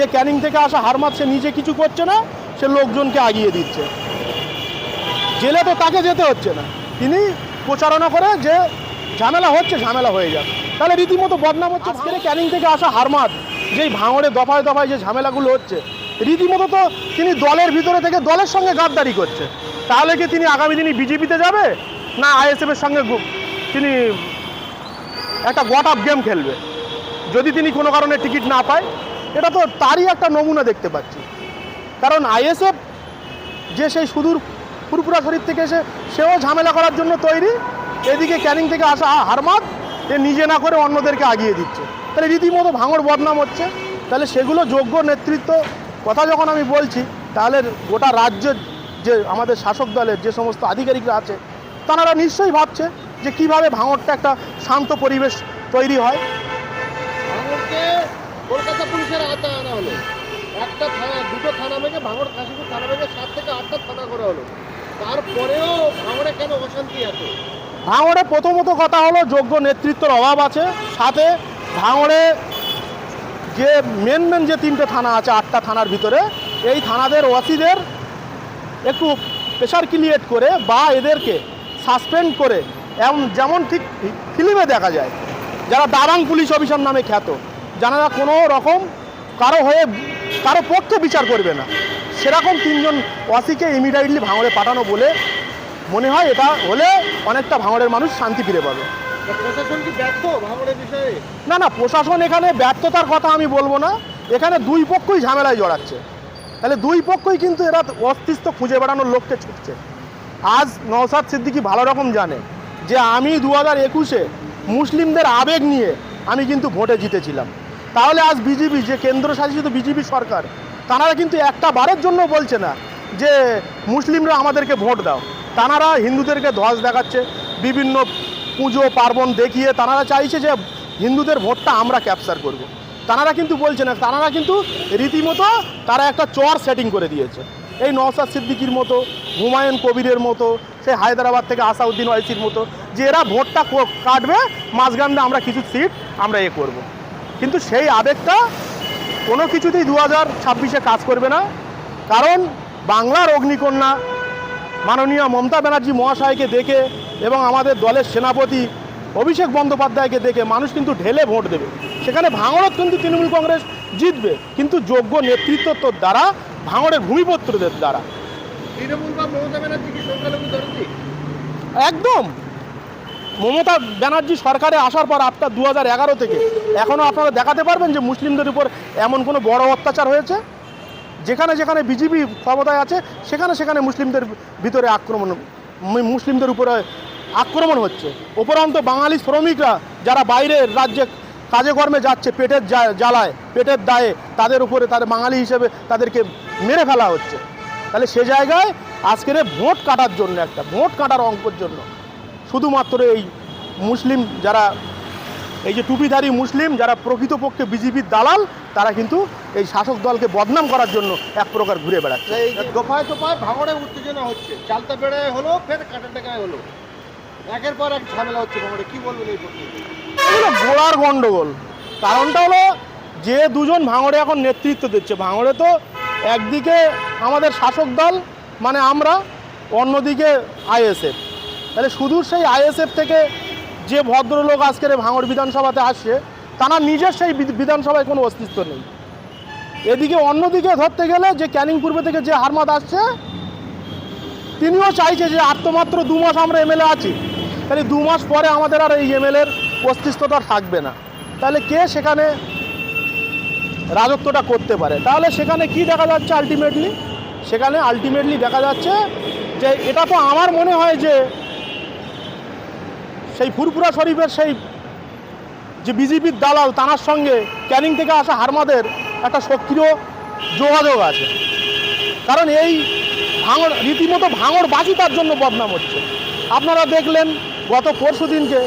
যে ক্যানিং থেকে আসা হারমাত সে নিজে কিছু করছে না, সে লোকজনকে আগিয়ে দিচ্ছে। জেলে তো তাকে যেতে হচ্ছে না। তিনি প্রচারণা করে যে ঝামেলা হচ্ছে, ঝামেলা হয়ে যাবে তাহলে রীতিমতো বদনাম হচ্ছে আজকের ক্যানিং থেকে আসা হারমাত যেই ভাঙড়ে দফায় দফায় যে ঝামেলাগুলো হচ্ছে, রীতিমতো তো তিনি দলের ভিতরে থেকে দলের সঙ্গে গাদ্দারি করছে। তাহলে কি তিনি আগামী দিনে বিজেপিতে যাবে, না আইএসএফের সঙ্গে তিনি একটা গট আপ গেম খেলবে? যদি তিনি কোনো কারণে টিকিট না পায় এটা তো তারই একটা নমুনা দেখতে পাচ্ছি। কারণ আইএসএফ যে সেই সুদূর ফুরপুরা শরীর থেকে এসে, সেও ঝামেলা করার জন্য তৈরি। এদিকে ক্যানিং থেকে আসা হারমাত এ নিজে না করে অন্যদেরকে আগিয়ে দিচ্ছে। তাহলে রীতিমতো ভাঙড় বদনাম হচ্ছে। তাহলে সেগুলো যোগ্য নেতৃত্ব, কথা যখন আমি বলছি, তাহলে গোটা রাজ্যের যে আমাদের শাসক দলের যে সমস্ত আধিকারিকরা আছে, তারা নিশ্চয়ই ভাবছে যে কীভাবে ভাঙড়টা একটা শান্ত পরিবেশ তৈরি হয়। কলকাতা পুলিশের আওতায় আনা হলো। একটা থানা, দুটো থানা ভেঙে ভাঙড় কাশীপুর থানা ভেঙে সাত থেকে আটটা থানা করা হলো। তারপরেও ভাঙড়ে কেন অশান্তি এত? ভাঙড়ে প্রথমত কথা হলো যোগ্য নেতৃত্বের অভাব আছে। সাথে ভাঙড়ে যে মেন মেন যে তিনটে থানা আছে, আটটা থানার ভিতরে, এই থানাদের ওয়াসিদের একটু প্রেশার ক্রিয়েট করে বা এদেরকে সাসপেন্ড করে, এমন যেমন ঠিক ফিল্মে দেখা যায়। যারা দাবাং পুলিশ অফিসার নামে খ্যাত। যারা কোনো রকম কারও হয়ে কারও পক্ষে বিচার করবে না। সেরকম তিনজন ওয়াসিকে ইমিডিয়েটলি ভাঙড়ে পাঠানো বলে মনে হয় এটা হলে অনেকটা ভাঙড়ের মানুষ শান্তি ফিরে পাবে। না না প্রশাসন এখানে ব্যর্থতার কথা আমি বলব না। এখানে দুই পক্ষই ঝামেলায় জড়াচ্ছে। তাহলে দুই পক্ষই কিন্তু এরা অস্তিত্ব খুঁজে বেড়ানোর লোককে ছুটছে। আজ নওসাদ সিদ্দিকি ভালো রকম জানে যে আমি দু হাজার একুশে মুসলিমদের আবেগ নিয়ে আমি কিন্তু ভোটে জিতেছিলাম। তাহলে আজ বিজেপি, যে কেন্দ্রশাসিত বিজেপি সরকার, তারা কিন্তু একটা বারের জন্য বলছে না যে মুসলিমরা আমাদেরকে ভোট দাও তারা হিন্দুদেরকে ধ্বজ দেখাচ্ছে, বিভিন্ন পুজো, পার্বণ দেখিয়ে তারা চাইছে যে হিন্দুদের ভোটটা আমরা ক্যাপচার করব। তারা কিন্তু বলছে না, তারা কিন্তু রীতিমতো তারা একটা চর সেটিং করে দিয়েছে এই নওসাদ সিদ্দিকির মতো, হুমায়ুন কবিরের মতো, সেই হায়দ্রাবাদ থেকে আসাউদ্দিন ওয়াইসির মতো, যে এরা ভোটটা কাটবে মাঝগান্ডে আমরা কিছু সিট আমরা এ করব। কিন্তু সেই আবেগটা কোনো কিছুতেই দু হাজার ছাব্বিশে কাজ করবে না। কারণ বাংলার অগ্নিকন্যা মাননীয় মমতা ব্যানার্জি মহাশয়কে দেখে এবং আমাদের দলের সেনাপতি অভিষেক বন্দ্যোপাধ্যায়কে দেখে মানুষ কিন্তু ঢেলে ভোট দেবে। সেখানে ভাঙড়ত কিন্তু তৃণমূল কংগ্রেস জিতবে কিন্তু যোগ্য নেতৃত্বর দ্বারা ভাঙড়ের ভূমিপত্রদের দ্বারা। তৃণমূল বা মমতা ব্যানার্জি কি সংখ্যালঘু একদম। মমতা ব্যানার্জি সরকারে আসার পর আপনার দু হাজার এগারো থেকে এখনও আপনারা দেখাতে পারবেন যে মুসলিমদের উপর এমন কোনো বড় অত্যাচার হয়েছে? যেখানে যেখানে বিজেপি ক্ষমতায় আছে, সেখানে সেখানে মুসলিমদের ভিতরে আক্রমণ মুসলিমদের উপরে আক্রমণ হচ্ছে। উপরন্ত বাঙালি শ্রমিকরা যারা বাইরের রাজ্যে কাজে কর্মে যাচ্ছে, পেটের জ্বালায়, পেটের দায়ে, তাদের উপরে তাদের বাঙালি হিসেবে তাদেরকে মেরে ফেলা হচ্ছে। তাহলে সে জায়গায় আজকের ভোট কাটার জন্য একটা, ভোট কাটার অঙ্কর জন্য শুধুমাত্র এই মুসলিম যারা এই যে টুপিধারী মুসলিম যারা প্রকৃতপক্ষে বিজেপির দালাল তারা কিন্তু এই শাসক দলকে বদনাম করার জন্য এক প্রকার ঘুরে বেড়াচ্ছে। এই দফায় দফায় ভাঙড়ে উত্তেজনা হচ্ছে চালতা বেড়ায় হলো ফের কাটাটাকায় হলো। একের পর এক ঝামেলা হচ্ছে ভাঙড়ে কি বলবেন এই গোড়ার গন্ডগোল। কারণটা হলো যে দুজন ভাঙড়ে এখন নেতৃত্ব দিচ্ছে ভাঙড়ে তো একদিকে আমাদের শাসক দল মানে আমরা অন্যদিকে আইএসএফ। তাহলে শুধু সেই আইএসএফ থেকে যে ভদ্রলোক আজকের ভাঙড় বিধানসভাতে আসছে, তারা নিজের সেই বিধ- বিধানসভায় কোনো অস্তিত্ব নেই। এদিকে অন্যদিকে ধরতে গেলে যে ক্যানিং পূর্ব থেকে যে হারমাদ আসছে, তিনিও চাইছে যে আর দু মাস আমরা এমএলএ আছি। তাহলে দু মাস পরে আমাদের আর এই এমএলএর অস্তিত্বটা থাকবে না। তাহলে কে সেখানে রাজত্বটা করতে পারে? তাহলে সেখানে কি দেখা যাচ্ছে আলটিমেটলি সেখানে আলটিমেটলি দেখা যাচ্ছে যে এটা তো আমার মনে হয় যে সেই ফুরপুরা শরীফের সেই যে বিজেপির দালাল, তানার সঙ্গে ক্যানিং থেকে আসা হারমাদের একটা সক্রিয় যোগাযোগ আছে। কারণ এই ভাঙড় রীতিমতো ভাঙড় বাজি তার জন্য বদনাম হচ্ছে। আপনারা দেখলেন গত পরশু দিনকে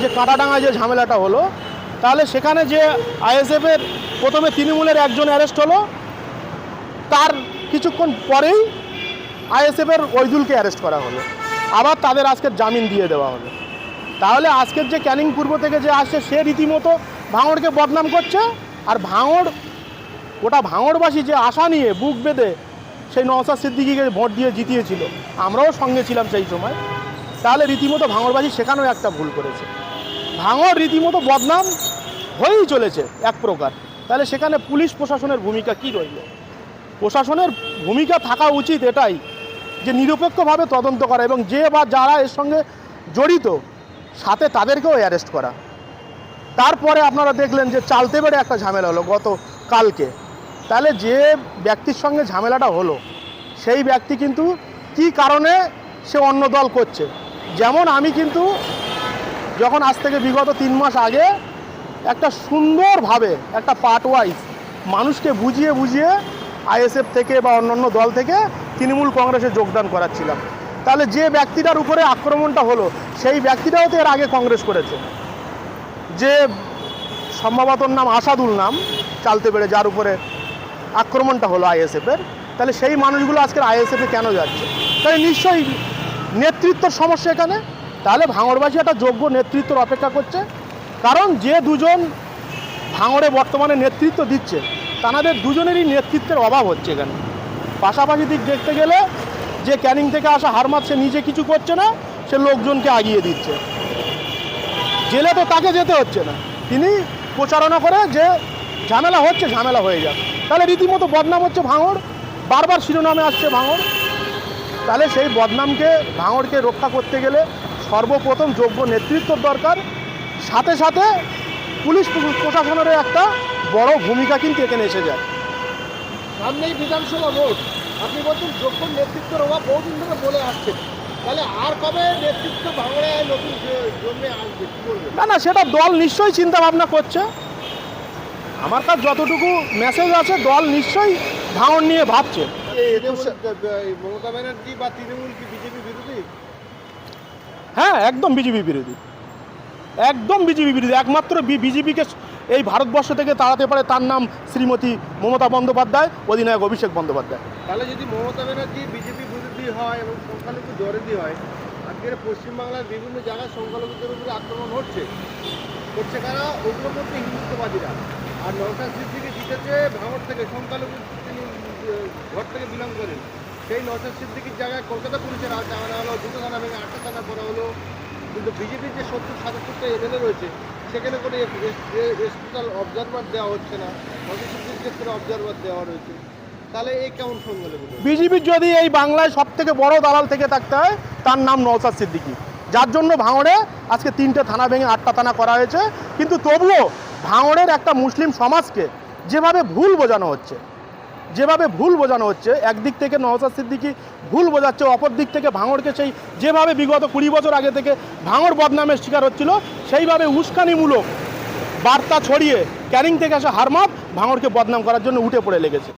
যে কাঁটাডাঙ্গায় যে ঝামেলাটা হলো, তাহলে সেখানে যে আইএসএফের প্রথমে তৃণমূলের একজন অ্যারেস্ট হলো, তার কিছুক্ষণ পরেই আইএসএফের ওইদুলকে অ্যারেস্ট করা হলো। আবার তাদের আজকে জামিন দিয়ে দেওয়া হলো। তাহলে আজকের যে ক্যানিং পূর্ব থেকে যে আসছে, সে রীতিমতো ভাঙড়কে বদনাম করছে। আর ভাঙড়, গোটা ভাঙড়বাসী যে আশা নিয়ে বুক বেঁধে সেই নওসাদ সিদ্দিকিকে ভোট দিয়ে জিতিয়েছিল, আমরাও সঙ্গে ছিলাম সেই সময়। তাহলে রীতিমতো ভাঙড়বাসী সেখানেও একটা ভুল করেছে। ভাঙড় রীতিমতো বদনাম হয়েই চলেছে এক প্রকার। তাহলে সেখানে পুলিশ প্রশাসনের ভূমিকা কি রইল? প্রশাসনের ভূমিকা থাকা উচিত এটাই যে নিরপেক্ষভাবে তদন্ত করা এবং যে বা যারা এর সঙ্গে জড়িত সাথে তাদেরকেও অ্যারেস্ট করা। তারপরে আপনারা দেখলেন যে চালতে বেড়ে একটা ঝামেলা হলো গত কালকে। তাহলে যে ব্যক্তির সঙ্গে ঝামেলাটা হলো, সেই ব্যক্তি কিন্তু কি কারণে সে অন্য দল করছে? যেমন আমি কিন্তু যখন আজ থেকে বিগত তিন মাস আগে একটা সুন্দরভাবে একটা পার্ট ওয়াইজ মানুষকে বুঝিয়ে বুঝিয়ে আইএসএফ থেকে বা অন্যান্য দল থেকে তৃণমূল কংগ্রেসে যোগদান করাচ্ছিলাম। তাহলে যে ব্যক্তিটার উপরে আক্রমণটা হলো, সেই ব্যক্তিটাও তো এর আগে কংগ্রেস করেছে। যে সম্ভবত নাম আসাদুল নাম, চালতে পেরে যার উপরে আক্রমণটা হলো আইএসএফের তাহলে সেই মানুষগুলো আজকের আইএসএফে কেন যাচ্ছে? তাহলে নিশ্চয়ই নেতৃত্বর সমস্যা এখানে। তাহলে ভাঙড়বাসী একটা যোগ্য নেতৃত্বর অপেক্ষা করছে। কারণ যে দুজন ভাঙড়ে বর্তমানে নেতৃত্ব দিচ্ছে তাদের দুজনেরই নেতৃত্বের অভাব হচ্ছে এখানে। পাশাপাশি দিক দেখতে গেলে যে ক্যানিং থেকে আসা হারমাত সে নিজে কিছু করছে না, সে লোকজনকে আগিয়ে দিচ্ছে। জেলে তো তাকে যেতে হচ্ছে না। তিনি প্রচারণা করে যে ঝামেলা হচ্ছে, ঝামেলা হয়ে যাক। তাহলে রীতিমতো বদনাম হচ্ছে ভাঙড়। বারবার শিরোনামে আসছে ভাঙড়। তাহলে সেই বদনামকে, ভাঙড়কে রক্ষা করতে গেলে সর্বপ্রথম যোগ্য নেতৃত্বর দরকার। সাথে সাথে পুলিশ প্র- প্রশাসনেরও একটা বড় ভূমিকা কিন্তু এখানে এসে যায়। সামনেই বিধানসভা ভোট। আপনি বলছেন যোগ্য নেতৃত্বের অভাব বহুদিন ধরে বলে আসছেন তাহলে আর কবে নেতৃত্ব ভাঙড়ে নতুন জন্মে আসবে না না সেটা দল নিশ্চয়ই চিন্তা ভাবনা করছে। আমার কাছে যতটুকু মেসেজ আছে দল নিশ্চয়ই ভাঙন নিয়ে ভাবছে। মমতা ব্যানার্জি বা তৃণমূল কি বিজেপি বিরোধী? হ্যাঁ একদম বিজেপি বিরোধী। একদম বিজেপি বিরোধী, একমাত্র বিজেপিকে এই ভারতবর্ষ থেকে তাড়াতে পারে তার নাম শ্রীমতী মমতা বন্দ্যোপাধ্যায়, অধিনায়ক অভিষেক বন্দ্যোপাধ্যায়। তাহলে যদি মমতা ব্যানার্জি বিজেপি বিরোধী হয় এবং সংখ্যালঘু দরদি হয়, আজকের পশ্চিমবাংলার বিভিন্ন জায়গায় সংখ্যালঘুদের উপরে আক্রমণ হচ্ছে। হচ্ছে কারা? মধ্যে হিন্দুত্ববাদীরা। আর নৌসাদ সিদ্দিকি জিতেছে ভাঙড় থেকে, সংখ্যালঘু তিনি ঘর থেকে বিলং করেন। সেই নৌসাদ সিদ্দিকির জায়গায় কলকাতা পুলিশের আজ আনা হলো, দুটো থানা ভেঙে আটটা থানা করা হলো। কিন্তু বিজেপির যে সত্তর, সাতাত্তরটা এমএলএ রয়েছে, সেখানে কোনো স্পেশাল অবজারভার দেওয়া হচ্ছে না নৌসাদ ক্ষেত্রে অবজারভার দেওয়া রয়েছে। তাহলে এই কেমন সংখ্যালঘু বিজেপির যদি এই বাংলায় সব থেকে বড় দালাল থেকে থাকতে হয়, তার নাম নওসাদ সিদ্দিকী। যার জন্য ভাঙড়ে আজকে তিনটে থানা ভেঙে আটটা থানা করা হয়েছে, কিন্তু তবুও ভাঙড়ের একটা মুসলিম সমাজকে যেভাবে ভুল বোঝানো হচ্ছে যেভাবে ভুল বোঝানো হচ্ছে, একদিক থেকে নওসাদ সিদ্দিকি ভুল বোঝাচ্ছে, অপর দিক থেকে ভাঙড়কে সেই যেভাবে বিগত কুড়ি বছর আগে থেকে ভাঙড় বদনামের শিকার হচ্ছিল, সেইভাবে উস্কানিমূলক বার্তা ছড়িয়ে ক্যারিং থেকে আসা হারমাপ ভাঙড়কে বদনাম করার জন্য উঠে পড়ে লেগেছে।